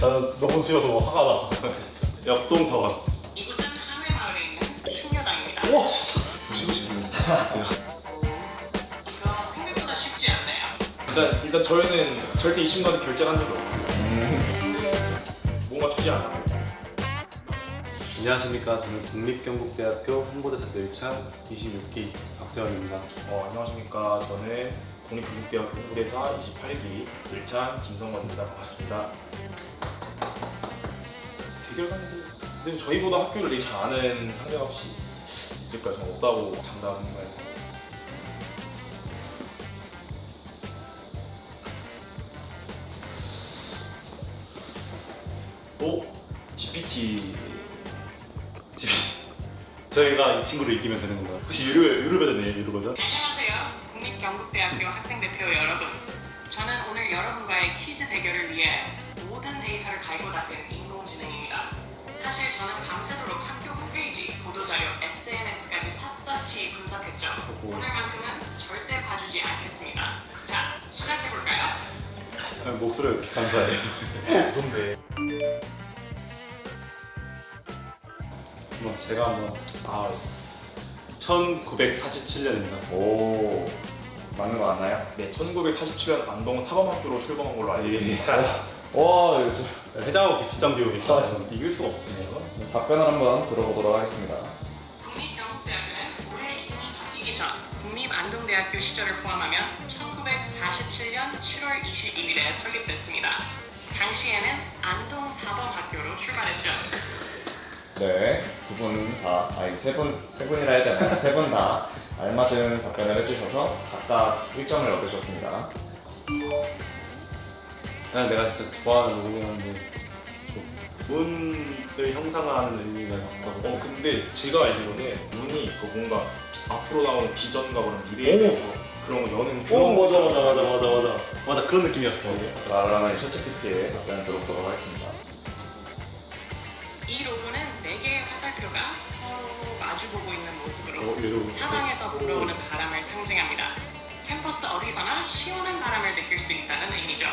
나는 너무 쉬워서 화가 나. 역동서관. 이곳은 하회마을에 있는 충녀당입니다. 와 진짜. 이거 생각보다 쉽지 않네요. 일단 일단 저희는 절대 이 친구한테 결제를 한 적이 없고 뭔가 주지 않아. 안녕하십니까. 저는 국립경북대학교 홍보대사 멸차 26기 박재원입니다. 어, 안녕하십니까. 저는 국립국립대학교 홍보대사 28기 일찬 김성원입니다. 반갑습니다. 대결 상대. 근데 저희보다 학교를 되게 잘 아는 상대가 혹시 있- 있을까요? 저는 없다고 장담을. 또 GPT. GPT. 저희가 이 친구를 이기면 되는 건가요? 혹시 유료 유료 버전이에요? 유료 버전? 안녕하세요. 대표 여러분. 저는 오늘 여러분과의 퀴즈 대결을 위해 모든 데이터를 갈고 닦은 인공지능입니다. 사실 저는 밤새도록 학교 홈페이지, 보도자료, SNS까지 샅샅이 분석했죠. 오늘만큼은 절대 봐주지 않겠습니다. 자, 시작해볼까요? 아, 목소리 이렇게 감사해요. 무섭네. 한번 제가 한번 아, 1947년입니다. 오 맞는 거 맞나요? 네, 1947년 안동 사범학교로 출범한 걸로 알고 있습니다. 와 회장하고 기수장 비용이니까 아, 진짜. 이길 수가 없네요. 답변을 한번 들어보도록 하겠습니다. 국립경북대학교는 올해 이름이 바뀌기 전 국립안동대학교 시절을 포함하면 1947년 7월 21일에 설립됐습니다. 당시에는 안동 사범학교로 출발했죠. 네, 두 분 다, 아니 세 분, 세 분이라 해야 되나? 세분 다 알맞은 답변을 해주셔서 각각 1점을 얻으셨습니다. 그냥 내가 진짜 좋아하는 노래인데 문을 형상화하는 의미가 있다고. 어, 근데 제가 알기로는 눈이 그 뭔가 앞으로 나오는 비전과 그런 미래에 대해서 그런 거 여는 그런 오 맞아 맞아 맞아 맞아 맞아 맞아 그런 느낌이었어. 그러면 셔츠 PT의 답변을 들어보도록 하겠습니다. 이 로고는 4개의 화살표가 서로 마주보고 있는 모습으로 어, 얘도 사방에서 불어오는 바람을 상징합니다. 캠퍼스 어디서나 시원한 바람을 느낄 수 있다는 의미죠.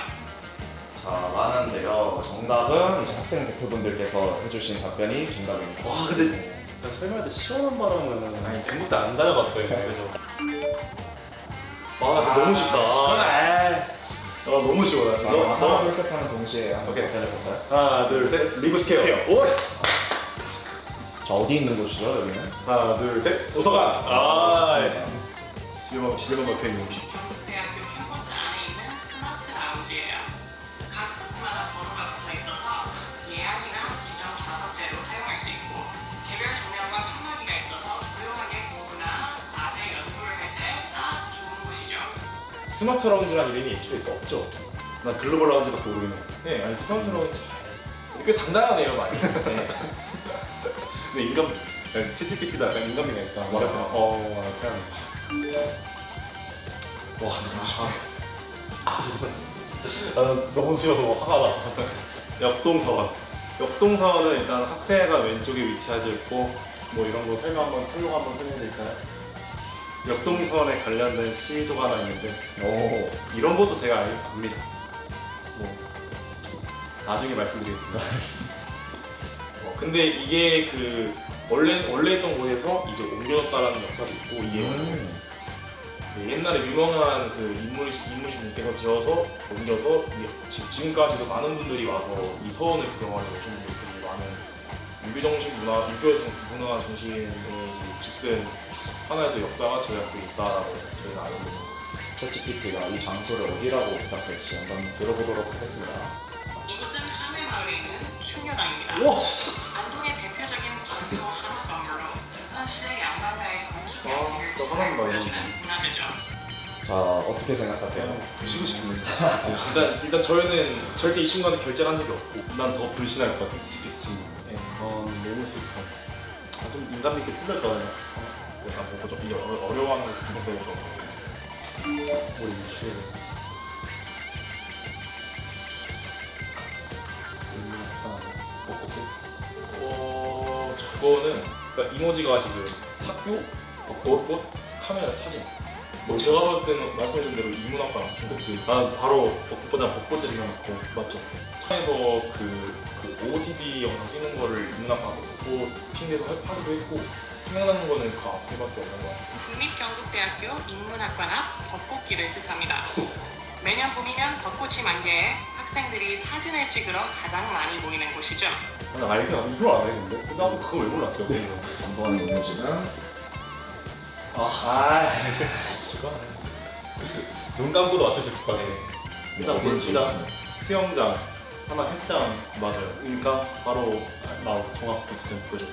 자, 많은데요. 정답은 이제 학생 대표분들께서 해주신 답변이 정답입니다. 와, 근데 나 설마 때 시원한 바람은 아니 경북대 안 다녀봤어요. 그래서 아, 너무 쉽다. 아, 너무 자, 너, 하나, 너. 둘, 셋 하는 동시에 한번 오케이. 답변해볼까요? 하나 둘 셋. 리브 스퀘어. 오! 자, 어디 있는 곳이죠, 여기는? 하나 둘 셋. 도서관. 아, 좋습니다. 실버 실버 박혀 있는 곳. 경북대학교 캠퍼스 안에 있는 스마트 라운지예요. 각 코스마다 번호가 붙어 있어서 예약이나 지정 좌석제로 사용할 수 있고 개별 조명과 칸막이가 있어서 조용하게 공부나 낮에 연구를 할 때 딱 좋은 곳이죠. 스마트 라운지라는 이름이 애초에 또 없죠. 나 글로벌 라운지밖에 모르겠네. 네, 아니 스마트 라운지 꽤 단단하네요, 많이. 네. 근데 인간 채찍피피도 약간 인간미가 있다. 맞아. 어, 그냥. 와, 너무 쉬워. 나는 너무 쉬워서 화가 나. 역동서원. 역동서원은 일단 학생회가 왼쪽에 위치하져 있고 뭐 이런 거 설명 한번 설명 한번 설명해 드릴까요? 역동서원에 관련된 시도가 하나 있는데 오, 이런 것도 제가 알- 압니다. 뭐 나중에 말씀드리겠습니다. 어, 근데 이게 그 원래 원래 있던 곳에서 이제 옮겨졌다라는 역사도 있고 이게 음. 네, 옛날에 유명한 그 인물 인물신 분께서 지어서 옮겨서 이게 지- 지금까지도 많은 분들이 와서 이 서원을 구경하는 오신 분들이 많은 유교 정신 문화 유교 정- 문화 중심의 깊은 하나의 또 역사가 저희 학교에 있다라고 저희가 알고 있습니다. 셔츠 PT가 이 장소를 어디라고 부탁할지 한번 들어보도록 하겠습니다. 이곳은 하회마을에 있는 충녀당입니다. 와 진짜 하나만 봐, 보여주는 문화재죠. 자, 어떻게 생각하세요? 부시고 싶습니다. 일단 일단 저희는 절대 이 친구한테 결제를 한 적이 없고 난 더 불신할 것 같아. 지겠지. 네. 어, 너무 싫다. 아, 좀 인간미 있게 틀렸다. 약간 보고 좀 이게 어려- 어려워하는 것 같아서 뭐 유치해. 어 저거는 그러니까 이모지가 지금 학교 벚꽃 카메라 사진 뭐 제가 봤을 때는 말씀해준 대로 인문학과 그렇지. 난 바로 벚꽃보다 벚꽃을 생각했고 맞죠. 차에서 그, 그 OOTD 영상 찍는 거를 인문학과 벚꽃 핑계도 하- 하기도 했고 생각나는 거는 그 앞에밖에 없는 것 같아요. 국립경북대학교 인문학관 앞 벚꽃길을 뜻합니다. 매년 봄이면 벚꽃이 만개해 학생들이 사진을 찍으러 가장 많이 모이는 곳이죠. 난 알긴 안- 이걸 안 했는데 나도 그거 왜 몰랐어요 한번 이모지는 아 제가 눈 감고도 맞출 수 있을 거 아니에요 일단. 볼시다 수영장 하나 헬스장 맞아요. 그러니까 바로 나 종합 스포츠 센터 그죠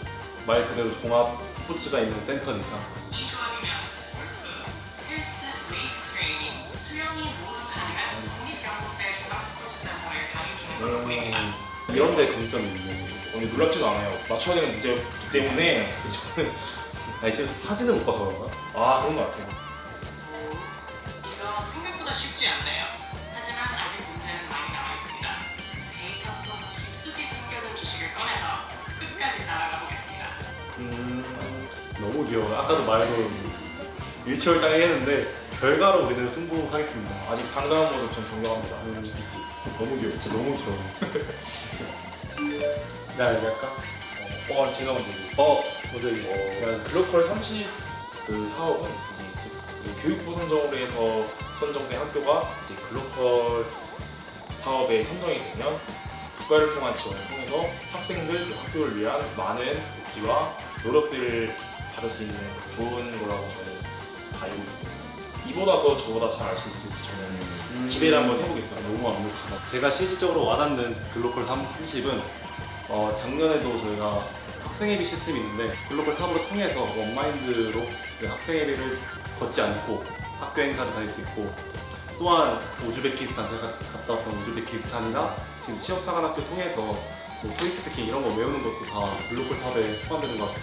말 그대로 종합 스포츠가 있는 센터니까 이 조합이면 골프, 헬스, 웨이트 트레이닝, 수영이 모두 가능한 국립경북대 종합 스포츠 센터를 가리키는 걸로 보입니다. 이런 데 강점이 있네 오늘 놀랍지도 않아요. 맞춰야 되는 문제였기 때문에 저는 아니 지금 사진을 못 봐서 그런가? 아 그런 것 같아요. 오, 이거 생각보다 쉽지 않네요. 하지만 아직 문제는 많이 남아 있습니다. 데이터 속 깊숙이 숨겨둔 지식을 꺼내서 끝까지 따라가 보겠습니다. 음 너무 귀여워 아까도 말도 일치월장애 했는데 결과로 우리는 승부하겠습니다 아직 당당한 모습 전 존경합니다. 음, 너무 귀여워 진짜 너무 귀여워 나 얘기할까? 어, 어, 제가 먼저 얘기해요. 어 먼저 이거 어, 글로컬 30 그 사업은 이 국- 그 교육부 선정으로 해서 선정된 학교가 이제 글로컬 사업에 선정이 되면 국가를 통한 지원을 통해서 학생들 그 학교를 위한 많은 복지와 노력들을 받을 수 있는 좋은 거라고 저는 알고 있습니다. 이보다 더 저보다 잘 알 수 있을지 저는 기대를 한번 해보겠습니다. 너무 완벽하다. 제가 실질적으로 와닿는 글로컬 30은 어, 작년에도 저희가 학생회비 시스템이 있는데 글로컬 3으로 통해서 원마인드로 그 학생회비를 걷지 않고 학교 행사를 다닐 수 있고 또한 우즈베키스탄 제가 갔다 왔던 우즈베키스탄이나 지금 취업사관학교 통해서 뭐 토익 스피킹 이런 거 외우는 것도 다 글로컬 사업에 포함되는 것 같고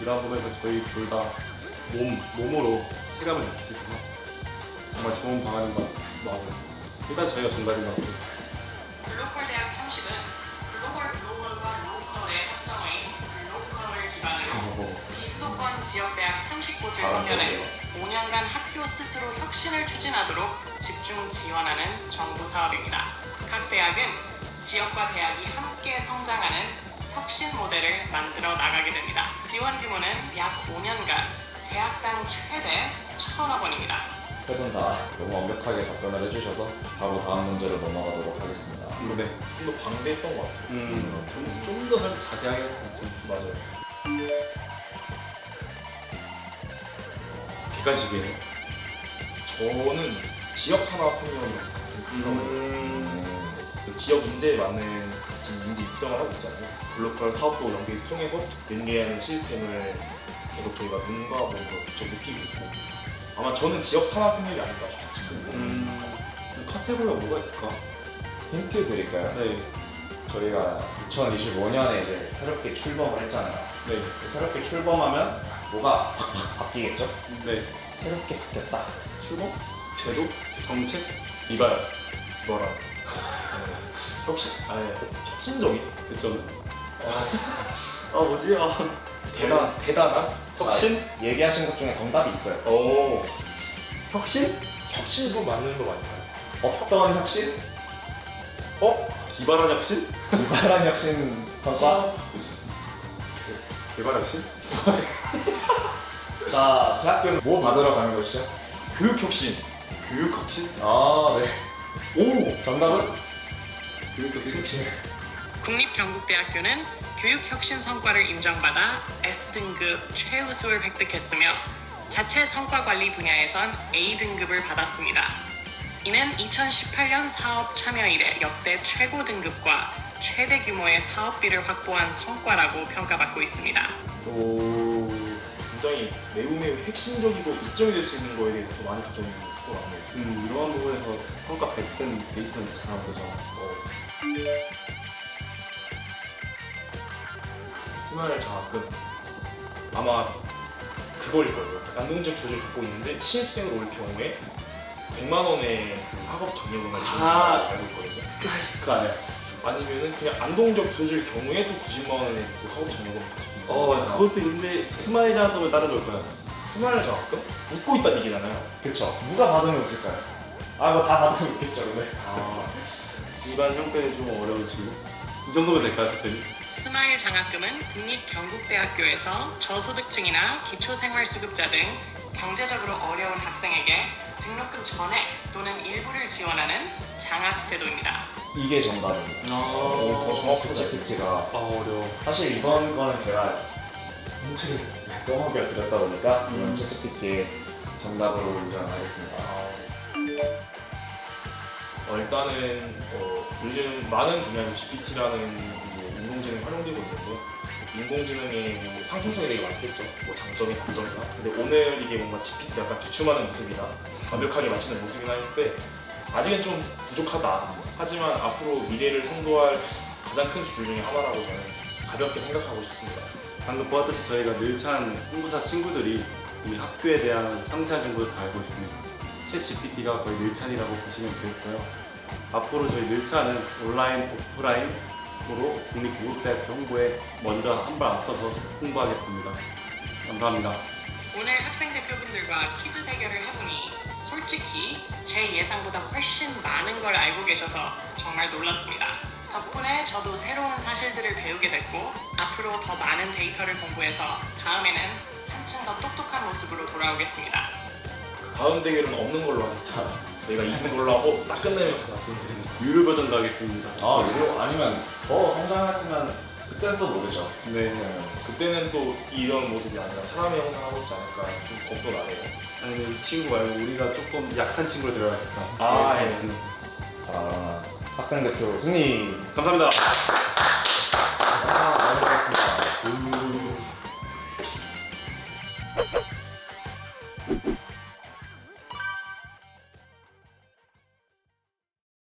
이러한 부분에서 저희 둘 다 몸, 몸으로 체감을 느낄 수 있어서 정말 좋은 방안인 것 같아요. 일단 저희가 정답인 것 같아요. 글로컬 대학 30은 글로벌 로컬의 합성어인 글로컬을 기반으로 비수도권 지역 대학 30곳을 아, 선별해 그래요? 5년간 학교 스스로 혁신을 추진하도록 집중 지원하는 정부 사업입니다. 각 대학은 지역과 대학이 함께 성장하는 혁신 모델을 만들어 나가게 됩니다. 지원 규모는 약 5년간 대학당 최대 1천억 원입니다. 세 분 다 너무 완벽하게 답변을 해주셔서 바로 다음 문제로 넘어가도록 하겠습니다. 네. 좀더 방대했던 것 같아요. 음, 좀더 자세하게 했지. 맞아요. 객관식이에요. 저는 지역 산업 협력이라고 생각합니다. 음, 그 지역 인재에 맞는 지금 인재 육성을 하고 있잖아요. 글로컬 사업도 연계해서 통해서 연계하는 시스템을 계속 저희가 눈과 몸으로 직접 느끼고 있고 아마 저는 지역 산업 협력이 아닐까 싶습니다. 음, 카테고리가 뭐가 있을까? 힌트 드릴까요? 네. 저희가 2025년에 이제 새롭게 출범을 했잖아요. 네. 새롭게 출범하면 뭐가 팍팍 바뀌겠죠? 네. 새롭게 바뀌었다. 출범? 제도? 정책? 이발. 뭐라 혁신 아니 혁신적인 그쵸? 아, 뭐지? 아, 대단 대단한 혁신? 자, 얘기하신 것 중에 정답이 있어요. 오 혁신? 혁신도 맞는 거 맞나요? 어떤 혁신? 어? 기발한 혁신? 기발한 혁신 성과? 개발 혁신? 자, 대학교는 뭐 받으러 가는 곳이죠? 교육 혁신 교육 혁신? 아, 네. 오! 정답은? 교육 혁신? 국립경북대학교는 교육 혁신 성과를 인정받아 S등급 최우수를 획득했으며 자체 성과 관리 분야에선 A등급을 받았습니다. 이는 2018년 사업 참여 이래 역대 최고 등급과 최대 규모의 사업비를 확보한 성과라고 평가받고 있습니다. 오. 굉장히 매우 매우 핵심적이고 이점이 될 수 있는 거에 대해서 더 많이 가져온 것 같네요. 음, 이러한 부분에서 평가 100점 데이터는 잘한 거죠. 어. 스마일 장학금 아마 그거일 거예요. 안동적 조직을 갖고 있는데 신입생으로 올 경우에 100만 원의 그 학업 장려금을 지원을 아. 알고 있거든요. 하실 거 아니야. 아니면은 그냥 안동적 조질 경우에 또 90만 원의 또 학업 장려금을 있는 어, 그것도 있는데 스마일 장학금을 따로 줄 거야. 스마일 장학금? 웃고 있다 얘기잖아요. 그쵸. 누가 받으면 웃을까요? 아, 뭐 다 받으면 웃겠죠, 근데. 아, 집안 형편이 좀 어려우시고 이 정도면 될까요, 대표님? 스마일 장학금은 국립경북대학교에서 저소득층이나 기초생활수급자 등 경제적으로 어려운 학생에게 등록금 전액 또는 일부를 지원하는 장학 제도입니다. 이게 정답입니다. 어, 더 정확하죠. GPT가 아 어려워. 사실 이번 거는 제가 문제를 떠먹여 드렸다 보니까 이번 음. GPT 정답으로 인정하겠습니다. 어, 일단은 어, 요즘 많은 분야에서 GPT라는 이제 인공지능이 활용되고 있는데요. 인공지능의 뭐 상승성이 되게 많겠죠. 뭐 장점이 단점이나. 근데 오늘 이게 뭔가 GPT 약간 주춤하는 모습이나 완벽하게 맞추는 모습이나 했을 때 아직은 좀 부족하다. 하지만 앞으로 미래를 선도할 가장 큰 기술 중에 하나라고 저는 가볍게 생각하고 싶습니다. 방금 보았듯이 저희가 늘찬 홍보사 친구들이 이 학교에 대한 상세한 정보를 다 알고 있습니다. 챗 GPT가 거의 늘찬이라고 보시면 되겠고요. 앞으로 저희 늘찬은 온라인, 오프라인으로 국립교육대학교 홍보에 먼저 한 발 앞서서 홍보하겠습니다. 감사합니다. 오늘 학생 대표분들과 퀴즈 대결을 해보니 솔직히 제 예상보다 훨씬 많은 걸 알고 계셔서 정말 놀랐습니다. 덕분에 저도 새로운 사실들을 배우게 됐고 앞으로 더 많은 데이터를 공부해서 다음에는 한층 더 똑똑한 모습으로 돌아오겠습니다. 다음 대결은 없는 걸로 하겠습니다. 저희가 이긴 걸로 하고 딱 끝내면 대결입니다. 유료 버전도 하겠습니다. 아, 이거 아니면 더 성장했으면 그때는 또 모르죠. 네. 그때는 또 이런 모습이 아니라 사람의 형상하고 있지 않을까 좀 겁도 나네요. 아니 이 친구 말고 우리가 조금 약한 친구를 데려가겠다. 아, 네, 예. 아, 학생 대표 승리. 감사합니다. 아, 받았습니다. 음.